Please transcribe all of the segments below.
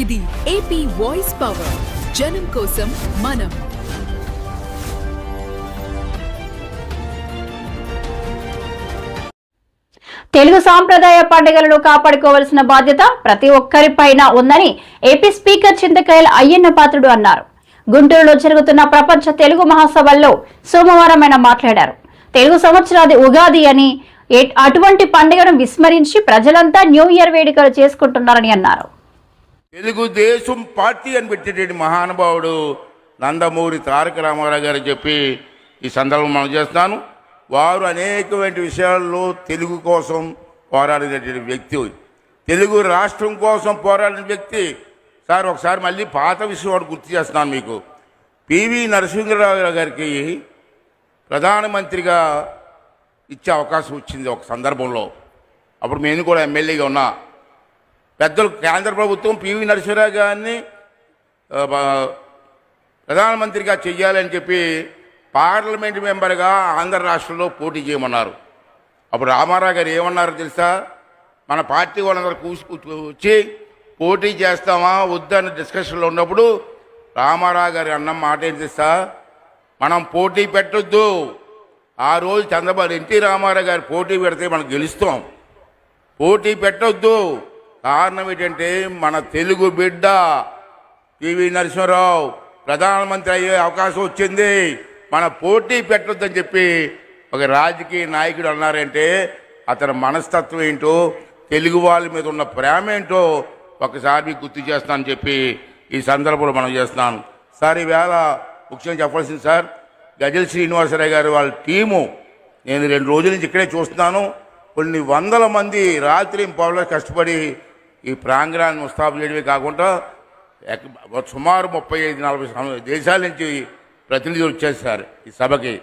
ఇది AP voice power జనం కోసం మనం. తెలుగు సాంప్రదాయ పండుగలను కాపాడుకోవాల్సిన బాధ్యత ప్రతి ఒక్కరిపైన ఉందని ఏపీ స్పీకర్ చింతకాయల అయ్యన్న పాత్రుడు అన్నారు. గుంటూరులో జరుగుతున్న ప్రపంచ తెలుగు మహాసభల్లో సోమవారం ఆయన మాట్లాడారు. తెలుగు సంవత్సరాది ఉగాది అని అటువంటి పండుగను విస్మరించి ప్రజలంతా న్యూ ఇయర్ వేడుకలు చేసుకుంటున్నారని అన్నారు. తెలుగుదేశం పార్టీ అని పెట్టేటువంటి మహానుభావుడు నందమూరి తారక రామారావు గారు చెప్పి ఈ సందర్భం మనం చేస్తాను వారు అనేకమైన విషయాల్లో తెలుగు కోసం పోరాడినటువంటి వ్యక్తి తెలుగు రాష్ట్రం కోసం పోరాడిన వ్యక్తి. సార్ ఒకసారి మళ్ళీ పాత విషయం వాడు గుర్తు చేస్తున్నాను మీకు. పివి నరసింహరావు గారికి ప్రధానమంత్రిగా ఇచ్చే అవకాశం వచ్చింది ఒక సందర్భంలో. అప్పుడు నేను కూడా ఎమ్మెల్యేగా ఉన్నా. పెద్దలు కేంద్ర ప్రభుత్వం పివి నరసింహరావు గారిని ప్రధానమంత్రిగా చెయ్యాలని చెప్పి పార్లమెంట్ మెంబర్గా ఆంధ్ర రాష్ట్రంలో పోటీ చేయమన్నారు. అప్పుడు రామారావు గారు ఏమన్నారు తెలుసా? మన పార్టీ వాళ్ళందరూ కూసి వచ్చి పోటీ చేస్తామా వద్దని డిస్కషన్లో ఉన్నప్పుడు రామారావు గారు అన్న మాట ఏం తెలుసా? మనం పోటీ పెట్టొద్దు. ఆ రోజు చంద్రబాబు ఎన్టీ రామారావు గారు పోటీ పెడితే మనం గెలుస్తాం. పోటీ పెట్టొద్దు. కారణం ఏంటంటే మన తెలుగు బిడ్డ పివి నరసింహరావు ప్రధానమంత్రి అయ్యే అవకాశం వచ్చింది. మన పోటీ పెట్టొద్దని చెప్పి ఒక రాజకీయ నాయకుడు అన్నారంటే అతని మనస్తత్వం ఏంటో తెలుగు వాళ్ళ మీద ఉన్న ప్రేమ ఏంటో ఒకసారి మీకు గుర్తు చేస్తానని చెప్పి ఈ సందర్భంలో మనం చేస్తున్నాను. సార్ ఈవేళ ముఖ్యంగా చెప్పాల్సింది సార్ గజల్ శ్రీనివాసరావు గారు వాళ్ళ టీము నేను రెండు రోజుల నుంచి ఇక్కడే చూస్తున్నాను. కొన్ని వందల మంది రాత్రి పౌరులు కష్టపడి ఈ ప్రాంగణాన్ని ముస్తాబు చేయడమే కాకుండా సుమారు ముప్పై ఐదు నలభై దేశాల నుంచి ప్రతినిధులు వచ్చేసారు ఈ సభకి.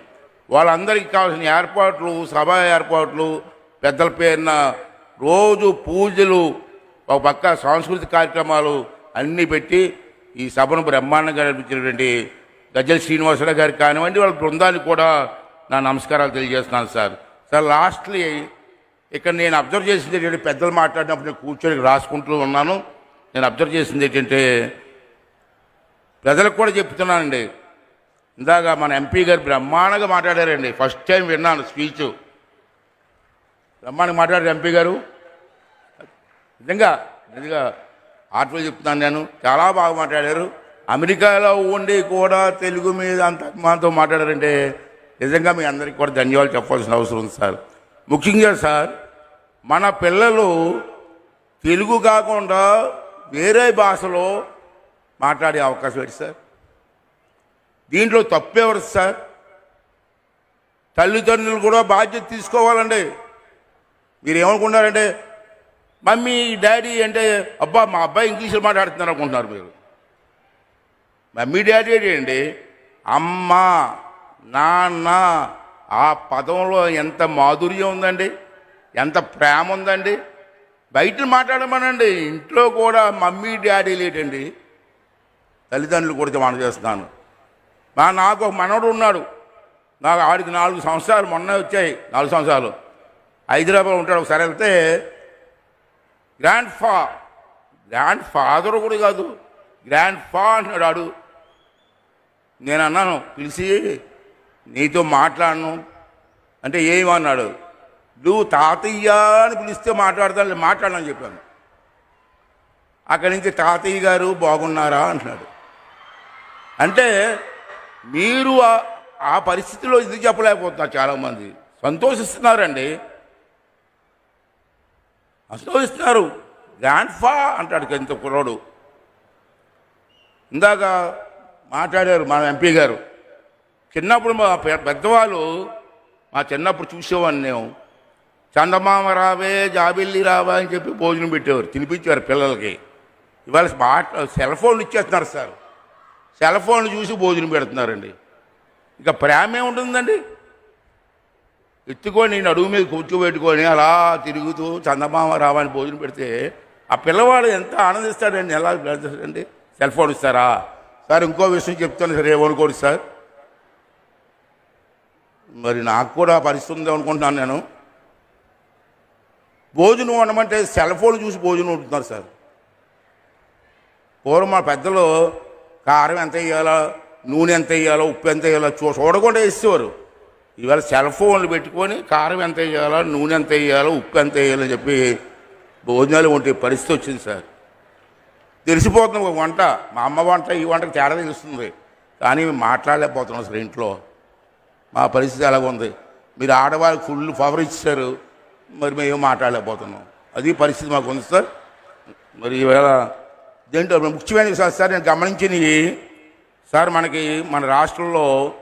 వాళ్ళందరికీ కావాల్సిన ఏర్పాట్లు సభ ఏర్పాట్లు పెద్దల పేరున రోజు పూజలు ఒక పక్క సాంస్కృతిక కార్యక్రమాలు అన్నీ పెట్టి ఈ సభను బ్రహ్మాండంగా నడిపించినటువంటి గజ్జల శ్రీనివాసరావు గారికి కానివ్వండి వాళ్ళ బృందానికి కూడా నా నమస్కారాలు తెలియజేస్తున్నాను సార్. సార్ లాస్ట్లీ ఇక్కడ నేను అబ్జర్వ్ చేసింది ఏంటంటే పెద్దలు మాట్లాడినప్పుడు నేను కూర్చొని రాసుకుంటూ ఉన్నాను. నేను అబ్జర్వ్ చేసింది ఏంటంటే ప్రజలకు కూడా చెప్తున్నానండి. ఇందాక మన ఎంపీ గారు బ్రహ్మాండంగా మాట్లాడారండి. ఫస్ట్ టైం విన్నాను స్పీచ్. బ్రహ్మాండంగా మాట్లాడారు ఎంపీ గారు. నిజంగా నిజంగా ఆటలు చెప్తున్నాను నేను. చాలా బాగా మాట్లాడారు. అమెరికాలో ఉండి కూడా తెలుగు మీద అంత అభిమానంతో మాట్లాడారంటే నిజంగా మీ అందరికీ కూడా ధన్యవాదాలు చెప్పాల్సిన అవసరం ఉంది సార్. ముఖ్యంగా సార్ మన పిల్లలు తెలుగు కాకుండా వేరే భాషలో మాట్లాడే అవకాశం ఏంటి సార్? దీంట్లో తప్పెవరు సార్? తల్లిదండ్రులు కూడా బాధ్యత తీసుకోవాలండి. మీరు ఏమనుకున్నారంటే మమ్మీ డాడీ అంటే అబ్బా మా అబ్బాయి ఇంగ్లీష్లో మాట్లాడుతున్నారు అనుకుంటున్నారు మీరు. మమ్మీ డాడీ ఏంటి? అమ్మ నాన్న ఆ పదంలో ఎంత మాధుర్యం ఉందండి. ఎంత ప్రేమ ఉందండి. బయట మాట్లాడమనండి. ఇంట్లో కూడా మమ్మీ డాడీ లేటండి తల్లిదండ్రులు కూడా మనం చేస్తున్నాను. మా నాకు ఒక మనవడు ఉన్నాడు. నాకు ఆడికి నాలుగు సంవత్సరాలు మొన్న వచ్చాయి. నాలుగు సంవత్సరాలు. హైదరాబాద్ ఉంటాడు. ఒకసారి వెళ్తే గ్రాండ్ ఫా గ్రాండ్ ఫాదర్ కూడా కాదు. గ్రాండ్ ఫా అంటున్నాడు ఆడు. నేను అన్నాను పిలిచి నీతో మాట్లాడను. అంటే ఏమన్నాడు? నువ్వు తాతయ్య అని పిలిస్తే మాట్లాడతాను మాట్లాడాలని చెప్పాను. అక్కడి నుంచి తాతయ్య గారు బాగున్నారా అంటున్నాడు. అంటే మీరు ఆ- ఆ పరిస్థితిలో ఇది చెప్పలేకపోతున్నారు చాలామంది? సంతోషిస్తున్నారండి. సంతోషిస్తున్నారు. గ్రాండ్ ఫా అంటాడు ఇంత కుర్రోడు. ఇందాక మాట్లాడారు మా ఎంపీ గారు. చిన్నప్పుడు మా పెద్దవాళ్ళు మా చిన్నప్పుడు చూసేవాడిని నేను. చందమామ రావే జాబిల్లి రావా అని చెప్పి భోజనం పెట్టేవారు తినిపించేవారు పిల్లలకి. ఇవాళ స్మార్ట్ సెల్ ఫోన్లు ఇచ్చేస్తున్నారు సార్. సెల్ ఫోన్లు చూసి భోజనం పెడుతున్నారండి. ఇక ప్రేమ ఏముంటుందండి? ఎత్తుకొని నడుము మీద కూర్చోబెట్టుకొని అలా తిరుగుతూ చందమామ రావని భోజనం పెడితే ఆ పిల్లవాడు ఎంత ఆనందిస్తాడండి ఎలా పెడతాడండి? సెల్ ఫోన్ ఇస్తారా? సార్ ఇంకో విషయం చెప్తాను సార్ ఏమనుకోడు సార్. మరి నాకు కూడా పరిస్థితి ఉంది అనుకుంటున్నాను నేను. భోజనం వండమంటే సెల్ ఫోన్ చూసి భోజనం ఉంటున్నారు సార్. పూర్వం మా పెద్దలు కారం ఎంత వేయాలో నూనె ఎంత వేయాలో ఉప్పు ఎంత వేయాలో చూ చూడకుండా వేసేవారు. ఇవాళ సెల్ ఫోన్లు పెట్టుకొని కారం ఎంత వేయాలో నూనె ఎంత వేయాలో ఉప్పు ఎంత వేయాలో చెప్పి భోజనాలు వంటి పరిస్థితి వచ్చింది సార్. తెలిసిపోతుంది ఒక వంట మా అమ్మ వంట ఈ వంట తేడా తెలుస్తుంది. కానీ మేము మాట్లాడలేకపోతున్నాం అసలు ఇంట్లో. మా పరిస్థితి ఎలాగుంది? మీరు ఆడవాళ్ళకి ఫుల్ పవర్ ఇచ్చారు. మరి మేము మాట్లాడలేకపోతున్నాం. అది పరిస్థితి మాకు ఉంది సార్. మరి ఈవేళ దేంట్లో ముఖ్యమైన సార్ సార్ నేను గమనించినవి సార్ మనకి మన రాష్ట్రంలో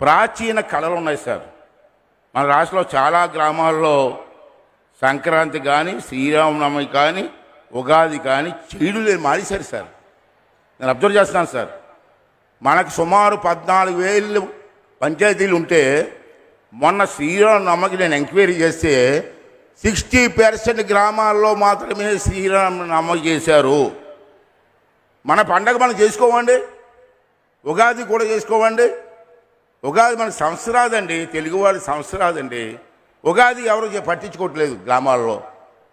ప్రాచీన కళలు ఉన్నాయి సార్. మన రాష్ట్రంలో చాలా గ్రామాల్లో సంక్రాంతి కానీ శ్రీరామనవమి కానీ ఉగాది కానీ చెడు లేని మానేశారు సార్. నేను అబ్జర్వ్ చేస్తున్నాను సార్. మనకు సుమారు పద్నాలుగు వేలు పంచాయతీలు ఉంటే మొన్న శ్రీరామనవమికి నేను ఎంక్వైరీ చేస్తే సిక్స్టీ పర్సెంట్ గ్రామాల్లో మాత్రమే శ్రీరామనవమి చేశారు. మన పండగ మనం చేసుకోవండి ఉగాది కూడా చేసుకోవండి ఉగాది మన సంవత్సరాదండి. తెలుగువాడి సంవత్సరాదండి. ఉగాది ఎవరు పట్టించుకోవట్లేదు గ్రామాల్లో.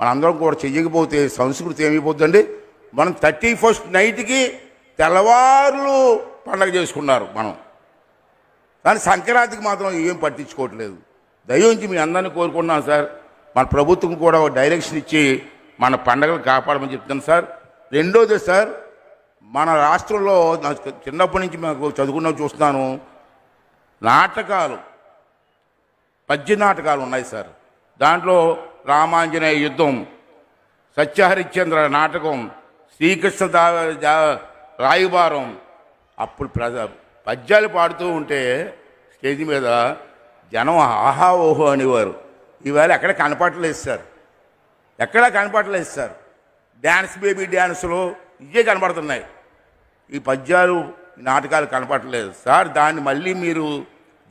మనందరం కూడా చెయ్యకపోతే సంస్కృతి ఏమైపోతుందండి మనం థర్టీ ఫస్ట్ నైట్కి తెల్లవారులు పండగ చేసుకున్నారు మనం. కానీ సంక్రాంతికి మాత్రం ఏం పట్టించుకోవట్లేదు. దయించి మీ అందరినీ కోరుకున్నాను సార్. మన ప్రభుత్వం కూడా ఒక డైరెక్షన్ ఇచ్చి మన పండగలు కాపాడమని చెప్తాను సార్. రెండోది సార్ మన రాష్ట్రంలో నాకు చిన్నప్పటి నుంచి మాకు చదువుకున్న చూస్తున్నాను. నాటకాలు పద్య నాటకాలు ఉన్నాయి సార్. దాంట్లో రామాంజనేయ యుద్ధం సత్యహరిశ్చంద్ర నాటకం శ్రీకృష్ణ దా- రాయబారం అప్పుడు ప్రజ పద్యాలు పాడుతూ ఉంటే స్టేజ్ మీద జనం ఆహా ఓహో అనేవారు. ఈవేళ ఎక్కడ కనపడలేదు సార్. ఎక్కడా కనపడలేదు సార్. డ్యాన్స్ బేబీ డ్యాన్సులు ఇవే కనపడుతున్నాయి. ఈ పద్యాలు నాటకాలు కనపడలేదు సార్. దాన్ని మళ్ళీ మీరు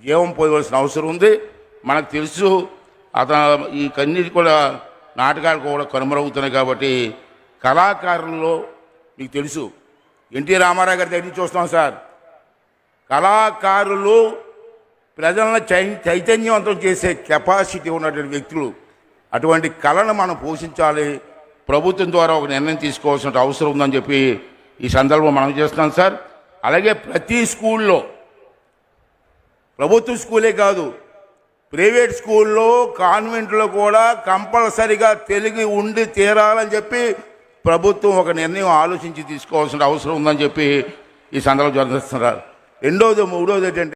జీవం పోయవలసిన అవసరం ఉంది. మనకు తెలుసు అతను ఈ కన్నీటి కూడా నాటకాలు కూడా కనుమరవుతున్నాయి కాబట్టి కళాకారుల్లో మీకు తెలుసు. ఎన్టీ రామారావు గారి దగ్గర నుంచి చూస్తున్నాం సార్. కళాకారులు ప్రజలను చై చైతన్యవంతం చేసే కెపాసిటీ ఉన్నటువంటి వ్యక్తులు. అటువంటి కళను మనం పోషించాలి. ప్రభుత్వం ద్వారా ఒక నిర్ణయం తీసుకోవాల్సిన అవసరం ఉందని చెప్పి ఈ సందర్భం మనం చేస్తున్నాం సార్. అలాగే ప్రతి స్కూల్లో ప్రభుత్వ స్కూలే కాదు ప్రైవేట్ స్కూల్లో కాన్వెంట్లో కూడా కంపల్సరిగా తెలుగు ఉండి తీరాలని చెప్పి ప్రభుత్వం ఒక నిర్ణయం ఆలోచించి తీసుకోవాల్సిన అవసరం ఉందని చెప్పి ఈ సందర్భం జరిగిస్తున్నారు రెండోది మూడోది ఏంటంటే